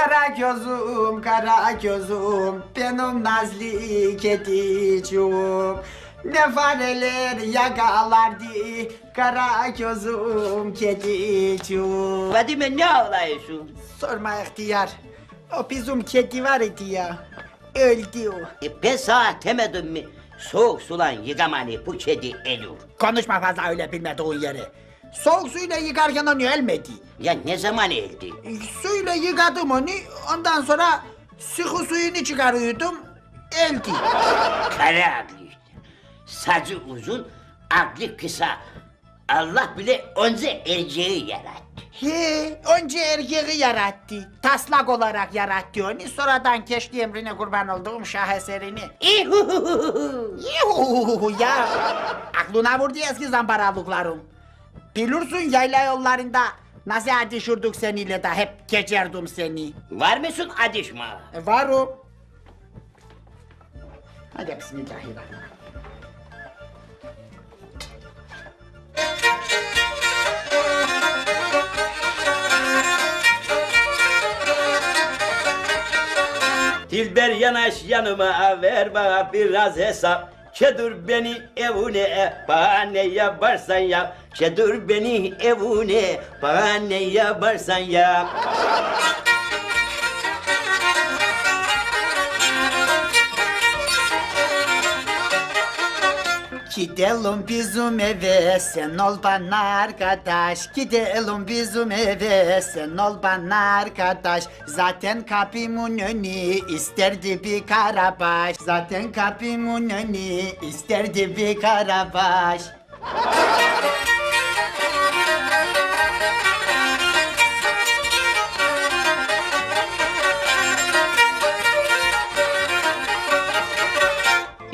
Kara gözüm, kara gözüm, benim nazlı kedicim. Ne fareler yakalardı, kara gözüm kedicim. Fadime ne ağlıyorsun? Sorma ihtiyar, o bizim kedi var idi ya, öldü o. E, ben sana demedim mi? Soğuk sulan yıkamanı bu kedi elur. Konuşma fazla öyle bilmediğin yeri. Soğuk suyla yıkarken onu ölmedi. Ya ne zaman eldi? E, Suyla yıkadım onu, ondan sonra sıkı suyunu çıkarıyordum, öldü. Kara aklı işte. Sacı uzun, aklı kısa. Allah bile onca erceği yarattı. He, önce erkeği yarattı. Taslak olarak yarattı onu. Sonradan keşke emrine kurban olduğum şaheserini. İhuhuhuhu. Yuhu ya. Aklına vurdu eski zambaralıklarım. Bilirsin yayla yollarında nasıl atışırdık seninle de hep geçerdim seni. Var mısın adışma? E, var o. Hadi bismillahirrahmanirrahim. Dilber yanaş yanıma ver bana biraz hesap Çedur beni evune bana ne yaparsan yap. Çedur beni evune bana ne yaparsan yap Gidelim bizim eve sen ol bana arkadaş. Gidelim bizim eve sen ol bana arkadaş. Zaten kapımın önü isterdi bir karabaş. Zaten kapımın önü isterdi bir karabaş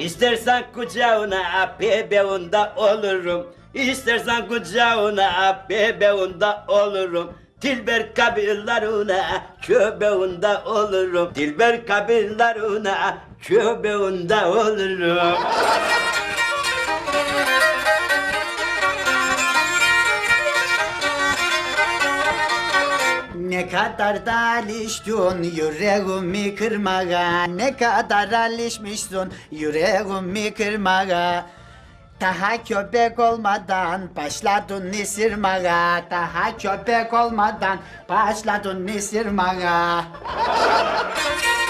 İstersen kucağına bebeğunda olurum. İstersen kucağına bebeğunda olurum. Dilber kabirlerine köbeğinde olurum. Dilber kabirlerine köbeğinde olurum Ne kadar da alıştın yüreğimi kırmaya Ne kadar alışmışsın yüreğimi kırmaya Daha köpek olmadan başladın nisirmaya Daha köpek olmadan başladın nisirmaya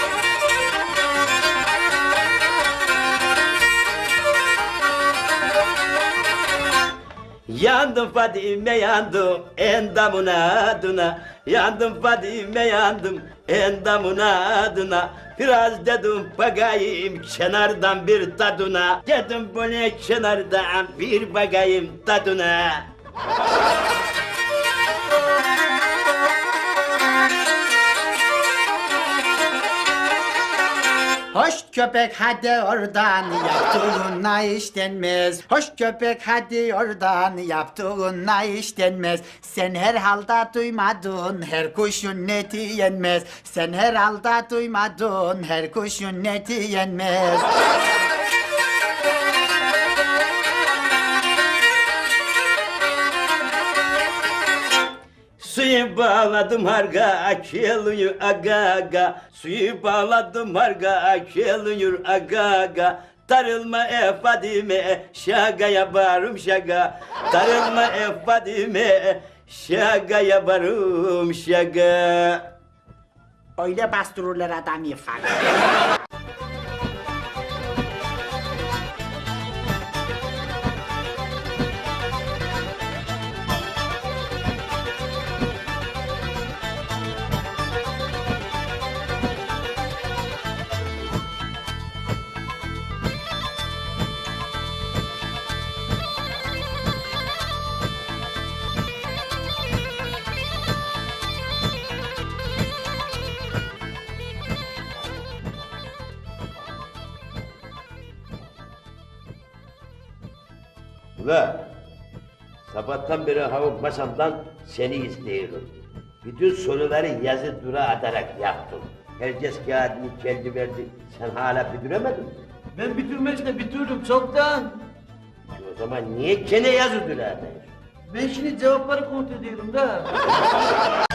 Yandım Fadime yandım endamına adına. Yandım Fadime yandım endamına adına. Biraz dedim bakayım kenardan bir tadına. Dedim bu ne kenardan bir bakayım tadına. Hoş köpek hadi oradan yaptığına iş denmez. Hoş köpek hadi oradan yaptığına iş denmez. Sen herhalde duymadın her kuşun neti yenmez. Sen herhalde duymadın her kuşun neti yenmez. Suyu bağladım harga akılıyor aga aga. Suyu bağladım harga akılıyor aga aga. Tarılma e Fadime şagaya varım şaga. Tarılma e Fadime şagaya varım şaga. Öyle bastırırlar adamı falan. Ula sabahtan beri havuk masamdan seni istiyorum. Bütün soruları yazı dura atarak yaptım. Herkes kağıdını kendi verdi. Sen hala bitiremedin mi? Ben bitirmekle bitirdim çoktan. O zaman niye gene yazı dura atıyorsun? Ben şimdi cevapları kontrol ediyorum da.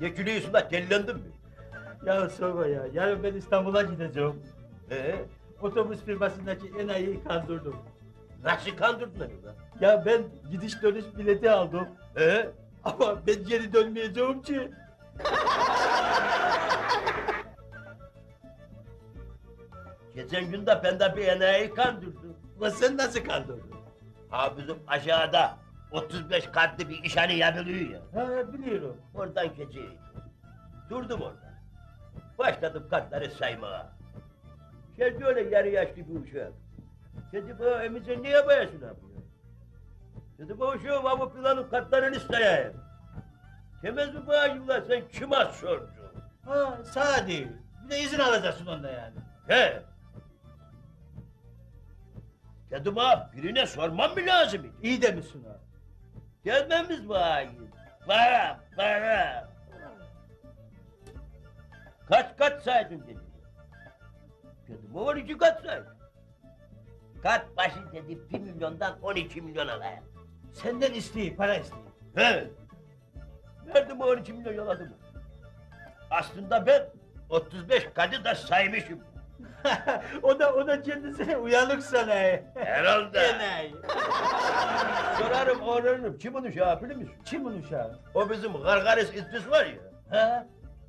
Ne gülüyorsun lan dellendin mi? Ya sorma ya. Yarın ben İstanbul'a gideceğim. Ee, Otobüs firmasındaki enayiyi kandırdım. nasıl kandırdın onu lan? Ya ben gidiş dönüş bileti aldım. Ee, Ama ben geri dönmeyeceğim ki. geçen gün de ben de bir enayi kandırdım. Ulan sen nasıl kandırdın? Ha bizim aşağıda 35 katlı bir işhane yapılıyor ya. Ha biliyorum. Oradan geçeyim. Durdum orada. Başladım katları saymaya. Geldi öyle yarı yaşlı bir uşak. Dedi bana emice niye bayasın abi? Dedi bana uşağım ama planın katlarını sayayım. Demez mi bana yıllar sen kime sordun? Ha sağ değil. Bir de izin alacaksın onda yani. He? Dedim ha birine sormam mı lazım? idi? İyi demişsin ha. Gelmemiz var. Para, para. Kaç kat saydın dedi. Dedim o 12 kat saydım. Kat başı dedi 1 milyondan 12 milyon alayım. Senden isteyeyim, para isteyeyim. He. Verdim o 12 milyon yaladım. Aslında ben 35 kadı da saymışım. o da o da kendisi uyanık sanayi. Herhalde. Enayi. Sorarım öğrenirim. Kim onu şey yapıyor musun? Kimin uşağı? O bizim Gargaris İdris var ya. Ha?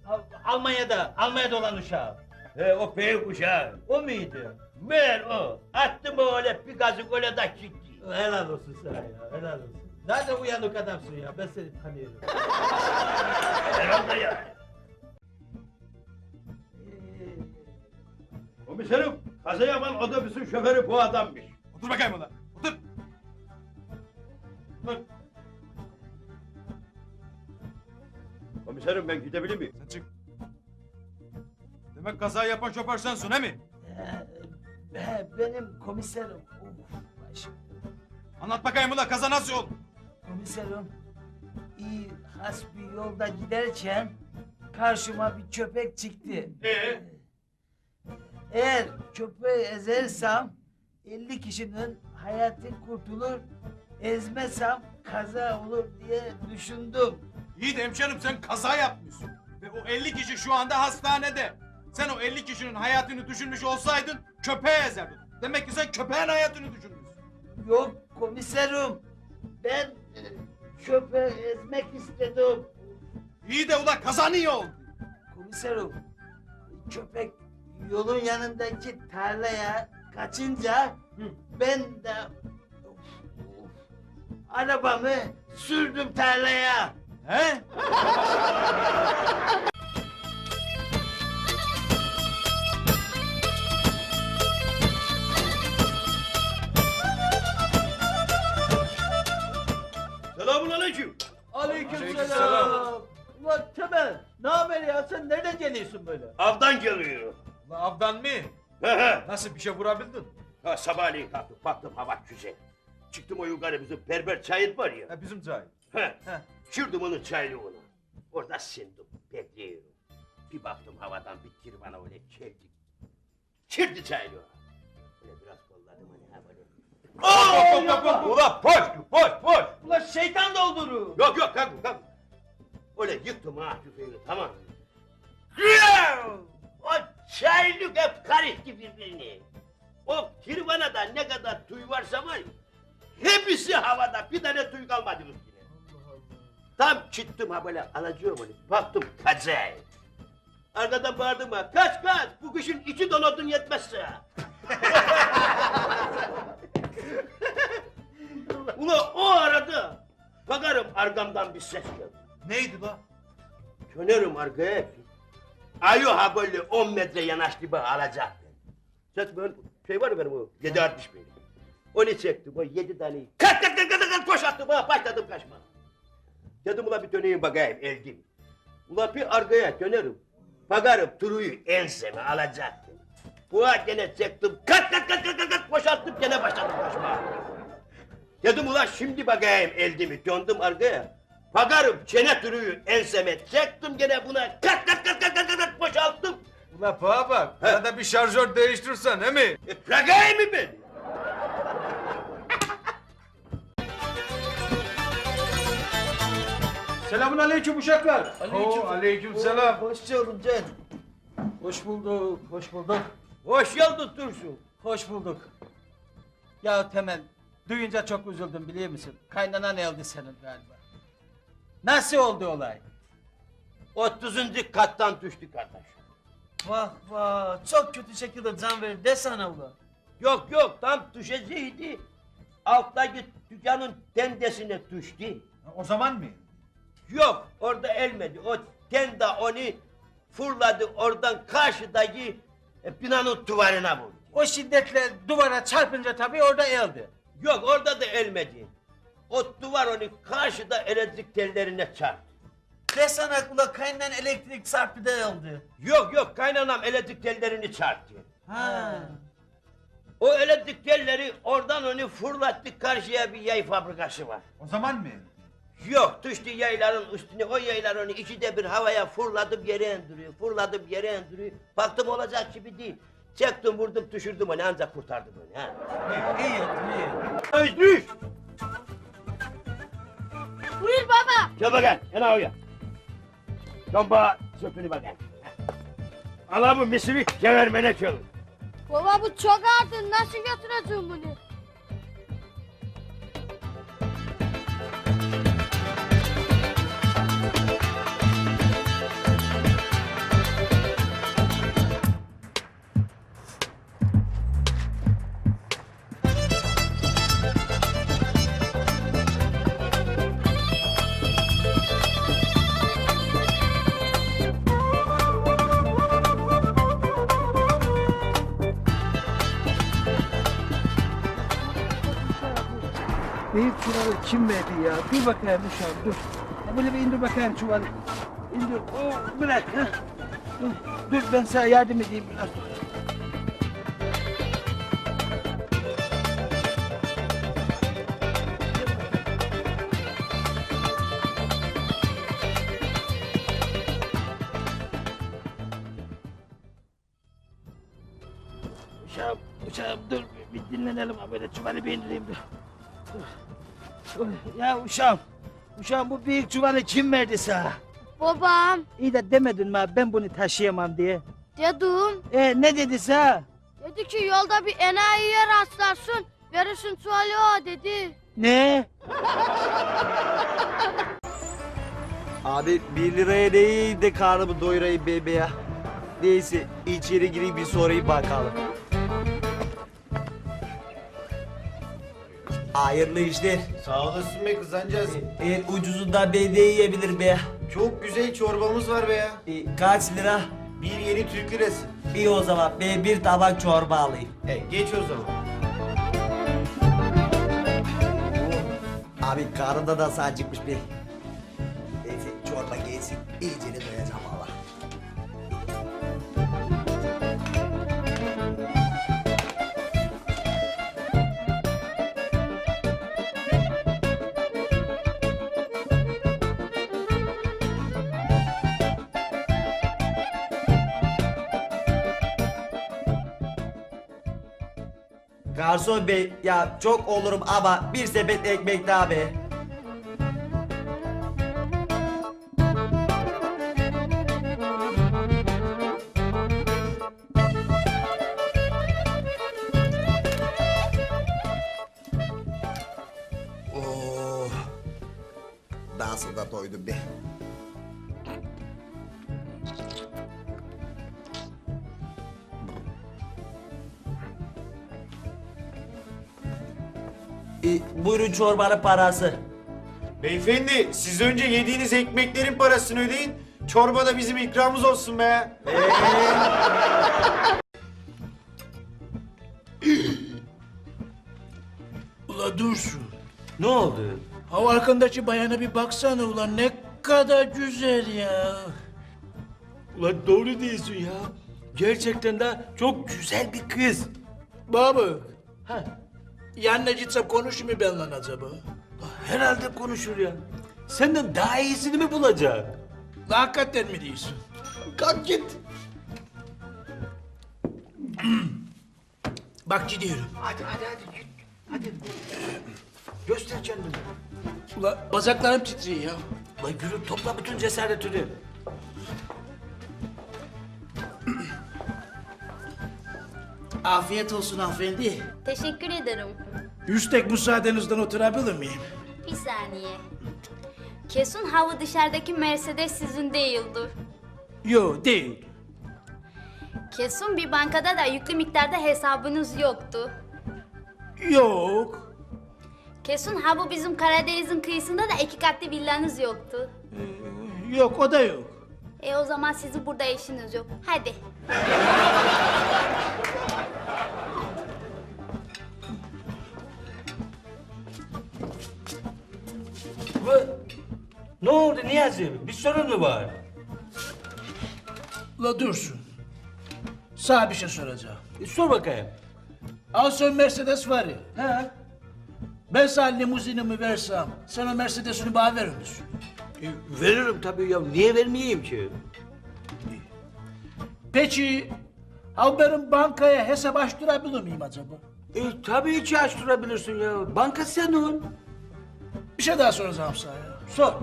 Al- Almanya'da, Almanya'da olan uşağı. He o büyük uşağı. O muydu? Meğer o. Attı mı öyle bir gazı öyle de gitti. Helal olsun sana ya, helal olsun. Zaten uyanık adamsın ya, ben seni tanıyorum. Herhalde yani. Komiserim, kaza yapan otobüsün şoförü bu adammış. Otur bakayım ulan. Otur. Dur. Komiserim ben gidebilir miyim? Sen çık. Demek kaza yapan şoför sensin he mi? Ee, benim komiserim. Of, başım. Anlat bakayım ulan kaza nasıl oldu? Komiserim, iyi has bir yolda giderken karşıma bir köpek çıktı. Ee? Eğer köpeği ezersem 50 kişinin hayatı kurtulur, ezmesem kaza olur diye düşündüm. İyi de hemşerim sen kaza yapmışsın. Ve o 50 kişi şu anda hastanede. Sen o 50 kişinin hayatını düşünmüş olsaydın köpeği ezerdin. Demek ki sen köpeğin hayatını düşünmüşsün. Yok komiserim, ben e, köpeği ezmek istedim. İyi de ulan kaza niye oldu? Komiserim, köpek yolun yanındaki tarlaya kaçınca ben de of, of, arabamı sürdüm tarlaya. He? Avdan mı? He he. Nasıl bir şey vurabildin? Ha, sabahleyin kalktım, baktım hava güzel. Çıktım o yukarı bizim berber çayır var ya. Ha, bizim cahil. He. He. Çırdım onun çaylığını. Orada sindim, bekliyorum. Bir baktım havadan bir tir bana öyle çeldi. Çirdi çaylığı. Öyle biraz kolladım hani ha böyle. Hop, hop, hop, hop. Ulan boş, boş, boş. Ulan şeytan doldurur. Yok yok kalk kalk. Öyle yıktım ha tüfeğini tamam mı? Çaylık hep karıştı birbirini. O kirvanada ne kadar tüy varsa var hepsi havada bir tane tüy kalmadı üstüne. Tam çıktım ha böyle alacağım onu. Baktım kazay. Arkadan bağırdım ha. Kaç kaç bu kışın içi donatın yetmezse. Ula o arada bakarım arkamdan bir ses geldi. Neydi la? Dönerim arkaya. Ayı ha böyle 10 metre yanaştı bana alacak. Ses böyle şey var ya benim o 761. Onu çektim o yedi taneyi. Kat kat kat kat kat koşattım ha başladım kaçma. Dedim ulan bir döneyim bakayım eldim. Ulan bir arkaya dönerim. Bakarım turuyu enseme alacaktım. Buğa gene çektim. Kat kat kat kat kat kat boşalttım gene başladım kaçma. Dedim ulan şimdi bakayım eldimi döndüm arkaya. Bakarım çene turuyu enseme çektim gene buna kat kat kat kat kat kat, kat boşalttım. Ula bana bak. He. Arada bir şarjör değiştirsen he mi? E, bırakayım mı beni? Selamun aleyküm uşaklar. Aleyküm- Oo, aleyküm selam. Hoş geldin Cem. Hoş bulduk, hoş bulduk. Hoş geldin Dursun. Hoş bulduk. Ya Temel, duyunca çok üzüldüm biliyor musun? Kaynanan öldü senin galiba. Nasıl oldu olay? 30. kattan düştü kardeş. Vah vah, çok kötü şekilde can verdi desene ulan. Yok yok tam düşecekti. Alttaki dükkanın tendesine düştü. O zaman mı? Yok orada elmedi. O tende onu fırladı oradan karşıdaki e, binanın duvarına vurdu. O şiddetle duvara çarpınca tabii orada öldü. Yok orada da elmedi. O duvar onu karşıda elektrik tellerine çarptı. Desene ula kaynanan elektrik çarptı da öldü. Yok yok kaynanam elektrik tellerini çarptı. Ha. O elektrik telleri oradan onu fırlattı karşıya bir yay fabrikası var. O zaman mı? Yok düştü yayların üstüne o yaylar onu ikide bir havaya fırladım yere indiriyor. Fırladım yere indiriyor. Baktım olacak gibi değil. Çektim vurdum düşürdüm onu ancak kurtardım onu. Ha. İyi yaptın iyi. Özgür! Buyur baba. Gel bakayım yana oraya. Tomba söpünü bakayım. Ala bu misiri gevermene çalın. Baba bu çok ağır. Nasıl götüreceğim bunu? Çuvalı kim verdi ya? Dur bakayım uşağım dur. Ha, Böyle bir indir bakayım çuvalı. İndir. Oh, bırak. Ha. Dur, dur ben sana yardım edeyim biraz. Uşağım, uşağım dur bir dinlenelim böyle çuvalı bir indireyim dur. Dur. Ya uşağım, uşağım bu büyük çuvalı kim verdi sana? Babam. İyi de demedin mi abi, ben bunu taşıyamam diye. Dedim. E ne dedi sana? Dedi ki yolda bir enayiye rastlarsın. Verirsin tuvali o dedi. Ne? Abi bir liraya değil de karnımı doyurayım bebe ya. Neyse içeri gireyim bir sorayım bakalım. Hayırlı işler. Sağ olasın be kızancağız. En ucuzundan ben de yiyebilirim be. Çok güzel çorbamız var be ya. E, kaç lira? Bir yeni Türk lirası. İyi o zaman ben bir tabak çorba alayım. E, geç o zaman. Abi karnımda da acıkmış bir. Neyse çorba gelsin. İyice de doyacağım valla. Garson bey ya çok olurum ama bir sepet ekmek daha be. Oh. Nasıl da doydum be. Buyurun çorbanın parası. Beyefendi siz önce yediğiniz ekmeklerin parasını ödeyin. Çorba da bizim ikramımız olsun be. Ula Dursun. Ne oldu? Ha arkandaki bayana bir baksana ulan ne kadar güzel ya. Ulan doğru diyorsun ya. Gerçekten de çok güzel bir kız. Baba. Ha. Yanına gitsem konuşur mu benimle acaba? Herhalde konuşur ya. Senden daha iyisini mi bulacak? La hakikaten mi diyorsun? Kalk git. Bak gidiyorum. Hadi hadi hadi git. Hadi. Göster kendini. Ula bacaklarım titriyor ya. La yürü topla bütün cesaretini. Afiyet olsun hanımefendi. Teşekkür ederim. Üstek müsaadenizden oturabilir miyim? Bir saniye. Kesin hava dışarıdaki Mercedes sizin değildir. Yo değil. Kesin bir bankada da yüklü miktarda hesabınız yoktu. Yok. Kesin ha bu bizim Karadeniz'in kıyısında da iki katlı villanız yoktu. Yok o da yok. E o zaman sizin burada işiniz yok. Hadi. Ne oldu Niyazi? Bir sorun mu var? La dursun. Sana bir şey soracağım. E, sor bakayım. Al sen Mercedes var ya. He. Ben sana limuzinimi versem, sen o Mercedes'ini bana verir misin? E, veririm tabii ya. Niye vermeyeyim ki? Peki, ha benim bankaya hesap açtırabilir miyim acaba? E, tabii ki açtırabilirsin ya. Banka senin. Bir şey daha soracağım sana ya. Sor.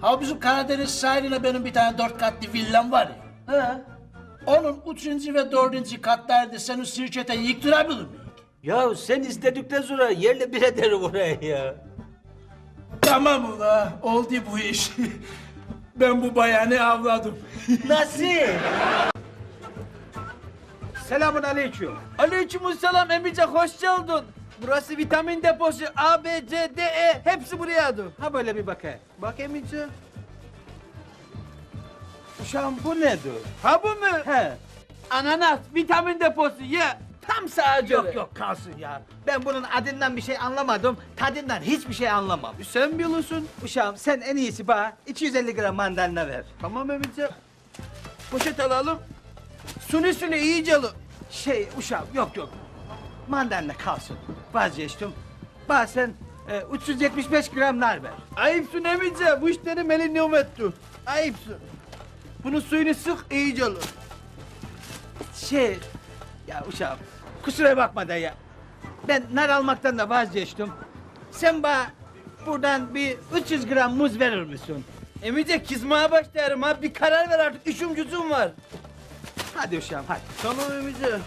Ha bizim Karadeniz sahiline benim bir tane dört katlı villam var ya. He. Onun üçüncü ve dördüncü katlarda senin şirkete yıktırabilir miyim? Ya sen istedikten sonra yerle bir ederim oraya ya. Tamam ula, oldu bu iş. ben bu bayanı avladım. Nasıl? Selamun aleyküm. Aleykümselam emice hoş geldin. Burası vitamin deposu A, B, C, D, E hepsi buraya dur. Ha böyle bir bakayım. Bak emice. Uşağım bu nedir? Ha bu mu? He. Ananas vitamin deposu ye. Tam sağa göre. Yok yok kalsın ya. Ben bunun adından bir şey anlamadım, tadından hiçbir şey anlamam. Sen biliyorsun. Uşağım sen en iyisi bana 250 gram mandalina ver. Tamam emice. Poşet alalım. Suni suni iyice alın. Şey uşağım yok yok. Mandalina kalsın. Vazgeçtim. Bana sen e, 375 gram nar ver. Ayıpsın emice. Bu işleri melinyum etti. Ayıpsın. Bunun suyunu sık iyice alın. Şey ya uşağım kusura bakma da ya. Ben nar almaktan da vazgeçtim. Sen bana buradan bir 300 gram muz verir misin? Emice kızmaya başlarım ha. Bir karar ver artık. İşim gücüm var. Hadi uşağım hadi. Tamam emice.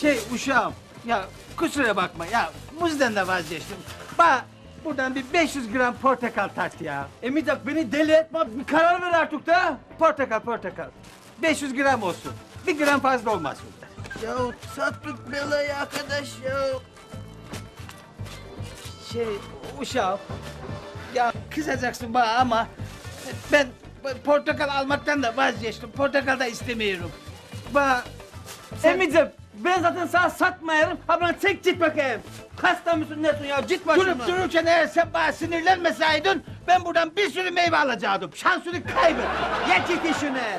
Şey uşağım ya kusura bakma ya muzdan da vazgeçtim. Bana buradan bir 500 gram portakal tart ya. Emice beni deli etme. Bir karar ver artık da. Portakal portakal. 500 gram olsun. Bir gram fazla olmasın. Ya sattık belayı arkadaş ya. Şey uşağım ya kızacaksın bana ama ben portakal almaktan da vazgeçtim. Portakal da istemiyorum. Bana sen Emice ben zaten sana satmayarım. Ha bana çek git bakayım. Hasta mısın nesin ya? Git başımdan. durup dururken eğer sen bana sinirlenmeseydin ben buradan bir sürü meyve alacaktım. Şansını kaybet. Ye git işine.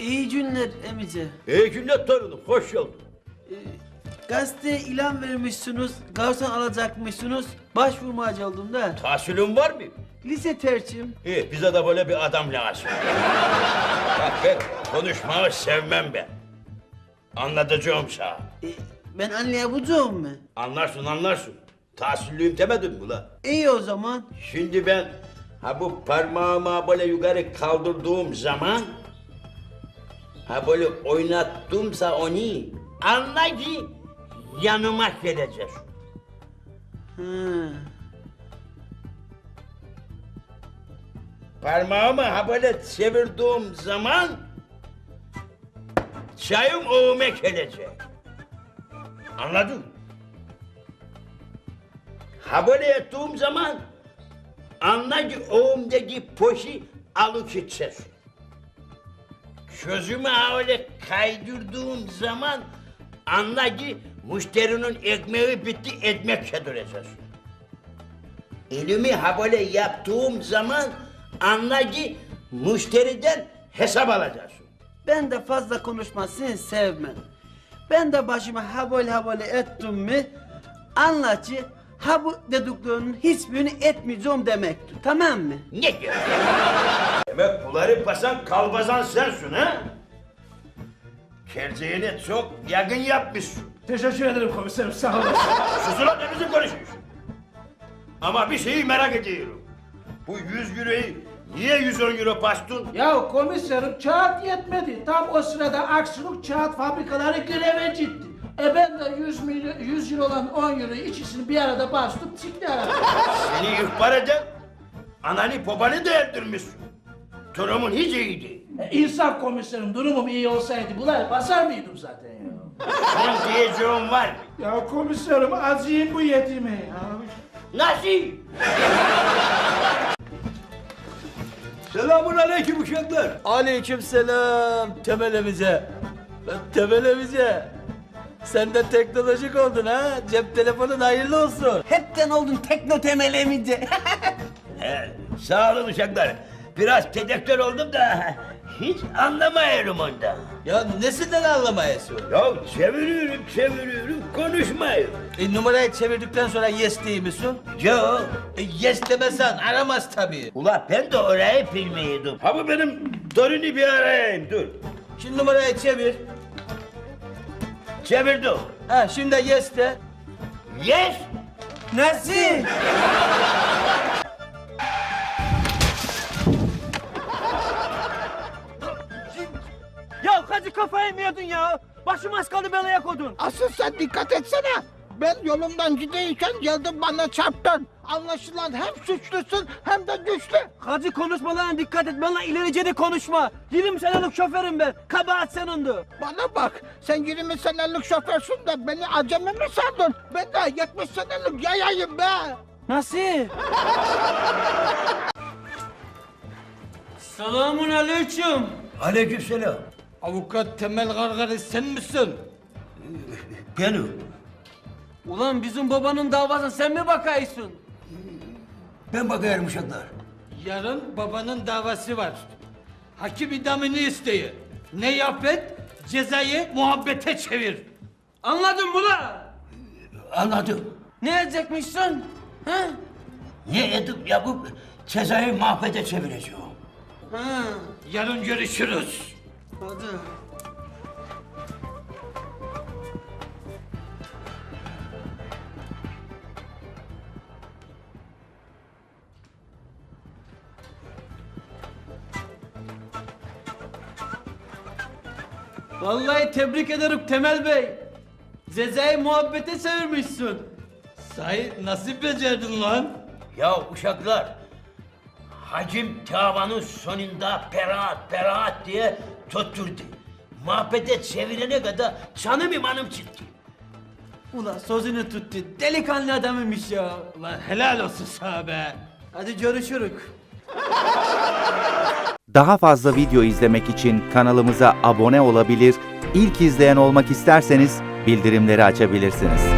İyi günler Emice. İyi günler torunum. Hoş geldin. Gazeteye ilan vermişsiniz, garson alacakmışsınız. Başvurmacı oldum da. Tahsilin var mı? Lise tercihim. İyi, bize de böyle bir adam lazım. Bak ben konuşmayı sevmem ben. Anlatacağım sana. E, ben anlayabileceğim mi? Anlarsın, anlarsın. Tahsilliyim demedin mi la? İyi o zaman. Şimdi ben ha bu parmağımı böyle yukarı kaldırdığım zaman ha böyle oynattımsa onu anla ki yanıma gelecek. Hı. Parmağımı ha böyle çevirdiğim zaman çayım oğuma gelecek. Anladın? Ha böyle ettiğim zaman anla ki oğumdaki poşi alıp gideceksin. Sözümü ha öyle kaydırdığım zaman anla ki müşterinin ekmeği bitti ekmek yedireceksin. Elimi ha böyle yaptığım zaman anla ki müşteriden hesap alacaksın. Ben de fazla konuşmasını sevmem. Ben de başıma ha böyle ha böyle ettim mi anla ki ha bu dediklerinin hiçbirini etmeyeceğim demektir. Tamam mı? Ne diyorsun? Demek bunları basan kalbazan sensin ha? Kerzeğine çok yakın yapmışsın. Teşekkür ederim komiserim sağ olasın. Sus ulan ne biçim konuşuyorsun? Ama bir şeyi merak ediyorum. Bu 100 euroyu niye 110 euro bastın? Ya komiserim kağıt yetmedi. Tam o sırada Aksuluk kağıt fabrikaları greve gitti. E ben de 100 milyon, 100 euro olan 10 euro ikisini bir arada bastım çıktı arada. Seni ihbar eden ananı babanı da öldürmüşsün. Durumun hiç iyi değil. E, insaf komiserim durumum iyi olsaydı bunlar basar mıydım zaten ya? Son diyeceğim var mı? Ya komiserim acıyım bu yetime ya. Nasıl? Selamun aleyküm uşaklar. Aleyküm selam. Temelimize. Temelimize. Sen de teknolojik oldun ha. Cep telefonun hayırlı olsun. Hepten oldun tekno temel emice. He, sağ olun uşaklar. Biraz tedektör oldum da hiç anlamıyorum onda. Ya nesinden anlamayasın? Ya çeviriyorum çeviriyorum konuşmuyor. E, numarayı çevirdikten sonra yes değil misin? Ya E, yes demesen aramaz tabii. ula ben de orayı bilmiyordum. Bu benim torunu bir arayayım dur. Şimdi numarayı çevir. Çevirdim. Ha şimdi yes de. Yes. Nasıl? Ya kaçı kafayı mı yedin ya? Başım az kaldı belaya kodun. Asıl sen dikkat etsene. Ben yolumdan gideyken geldin bana çarptın. Anlaşılan hem suçlusun hem de güçlü. Hacı konuşmalarına dikkat et. Bana ilerice de konuşma. 20 senelik şoförüm ben. Kabahat senindu. Bana bak sen 20 senelik şoförsün de beni acemi mi sandın? Ben de 70 senelik yayayım be. Nasıl? Selamun aleyküm. Aleykümselam. Avukat Temel Gargari sen misin? Benim. Ulan bizim babanın davasına sen mi bakıyorsun? Ben bakıyorum uşaklar. Yarın babanın davası var. Hakim idamını isteyi. Ne yap et? Cezayı muhabbete çevir. Anladın mı lan? Anladım. Ne edecekmişsin? Ha? Ne edip yapıp cezayı mahvede çevireceğim. Ha. Yarın görüşürüz. Hadi. Vallahi tebrik ederim Temel Bey. Cezayı muhabbete çevirmişsin. Sahi nasıl becerdin lan? Ya uşaklar, hacim davanın sonunda beraat beraat diye tutturdu. Mahvede çevirene kadar canım imanım çıktı. Ulan sözünü tuttu. Delikanlı adamıymış ya. Ulan helal olsun sana be. Hadi görüşürük. Daha fazla video izlemek için kanalımıza abone olabilir, ilk izleyen olmak isterseniz bildirimleri açabilirsiniz.